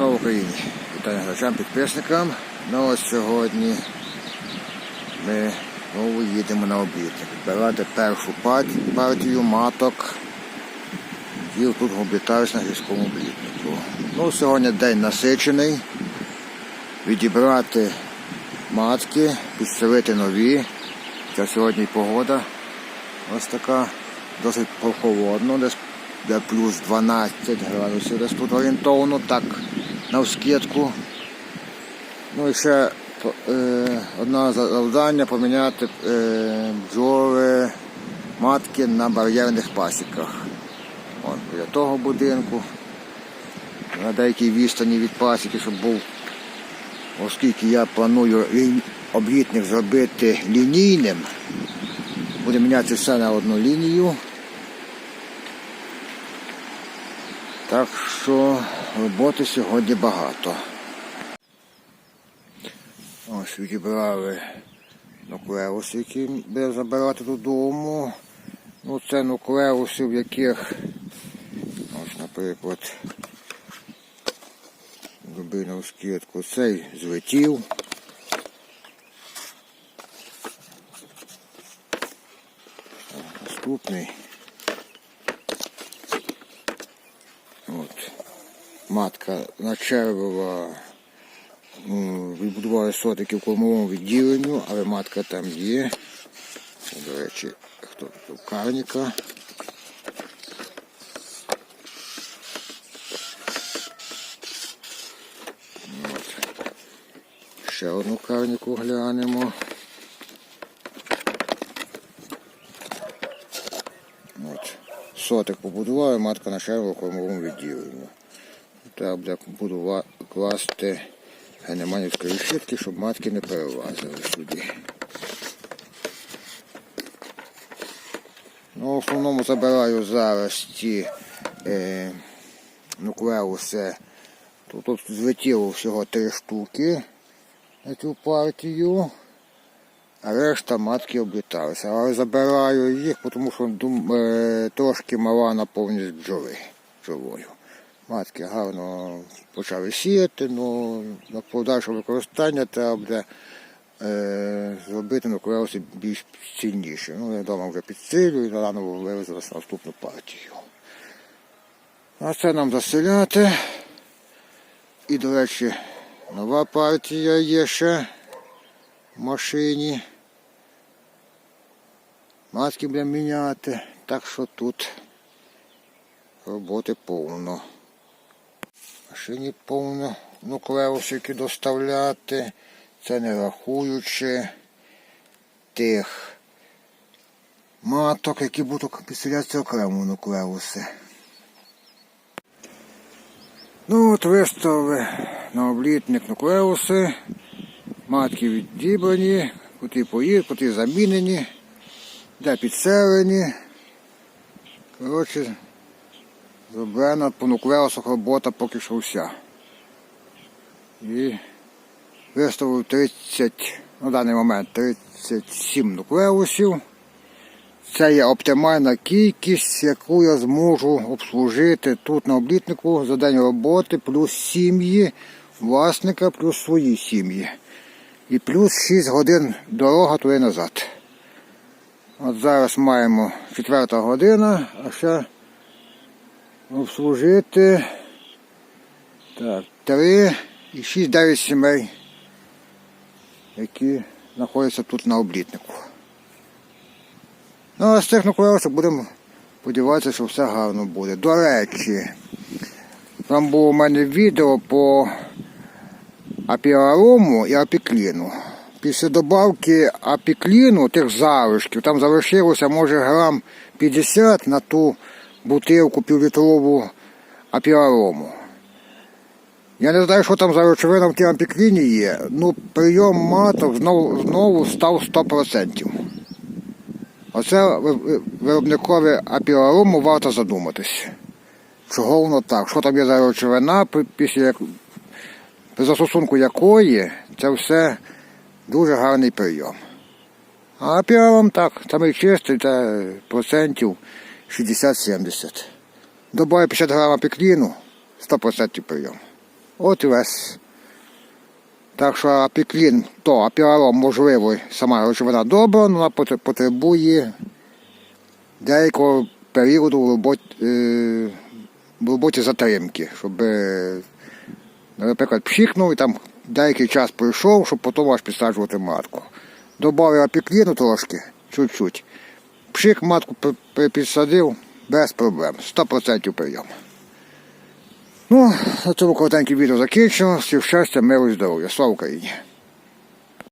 Слава Україні! Вітаю глядачам, підписникам. Ну ось сьогодні ми знову їдемо на обід. Відбирати першу партію маток. Діл тут облітаюсь на гірському облітнику. Ну, сьогодні день насичений. Відібрати матки, підселити нові. Це сьогодні погода. Ось така досить прохолодно, де плюс 12 градусів, десь тут орієнтовно, так навскидку. Ну і ще е, одне завдання поміняти е, бджоли матки на бар'єрних пасіках. Вон, біля того будинку. На деякій відстані від пасіки, щоб був, оскільки я планую облітник зробити лінійним, буде міняти все на одну лінію. Так що роботи сьогодні багато. Ось відібрали нуклеуси, які буде забирати додому. Ну це нуклеуси, в яких, ось, наприклад, рубинову скидку, цей злетів. Наступний. От. Матка начервила, відбудували сотики в кормовому відділенню, але матка там є. До речі, хто тут карніка. От. Ще одну карніку глянемо. От. Сотик побудували, матка начервила в кормовому відділенні. Треба будува- класти генеманівські решітки, щоб матки не перелазили сюди. Ну, в основному забираю зараз ті е, нуклеуси. Тут, тут злетіло всього три штуки на цю партію. А решта матки обліталися. Але забираю їх, тому що дум, е, трошки мала наповнюється бджоли бджолою. Матки гарно почали сіяти, але на подальше використання треба буде е, зробити нуклеуси більш цінніші. Ну, я вдома вже підсилюю і рано вивезли наступну партію. А це нам заселяти. І, до речі, нова партія є ще в машині. Маски будемо міняти, так що тут роботи повно. Машині повно нуклеусики доставляти. Це не рахуючи тих маток, які будуть підселятися окремо нуклеуси. Ну от виставили на облітник нуклеуси. Матки відібрані, куди поїдуть, куди замінені, де підселені. Коротше, зроблена по робота поки що вся. І виставив 30, на даний момент 37 нуклеусів. Це є оптимальна кількість, яку я зможу обслужити тут на облітнику за день роботи, плюс сім'ї власника, плюс свої сім'ї. І плюс 6 годин дорога туди назад. От зараз маємо 4 година, а ще обслужити так, 3 і 6-9 сімей, які знаходяться тут на облітнику. Ну, а з цих нуклеусів будемо сподіватися, що все гарно буде. До речі, там було у мене відео по апіарому і апікліну. Після добавки апікліну, тих залишків, там залишилося може грам 50 на ту бутилку півлітрову апіарому. Я не знаю, що там за речовина в тій апікліні є, ну прийом маток знову, знову став 100%. Оце ви- ви- виробникові апіарому варто задуматись. Чого воно так? Що там є за речовина, після застосунку якої це все дуже гарний прийом. А піаром так, самий чистий, це процентів 60-70. Добавив 50 грам апікліну, 100% прийом. От і весь. Так що апіклін, то апіаром можливо, сама речовина добра, але вона потребує деякого періоду в роботі, е, в роботі затримки, щоб, наприклад, пшикнув і там деякий час пройшов, щоб потім аж підсаджувати матку. Добавив апікліну трошки, чуть-чуть. Пшик матку підсадив без проблем. 100% прийом. Ну, на цьому коротеньке відео закінчено. Всім щастя, миру здоров'я. Слава Україні!